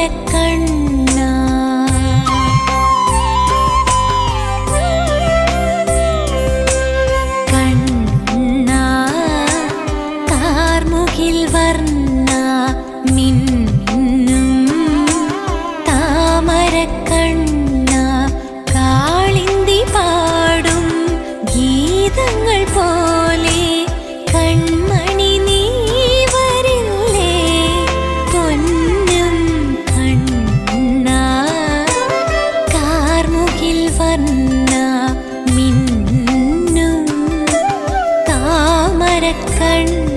மரக்கண்ணா கண்ணா கார்முகில் வர்ணா மின்னும் தாமரக்கண்ணா காளிந்தி பாடும் கீதங்கள் போலே വർണ മിന്നും താമരക്കണ്ണ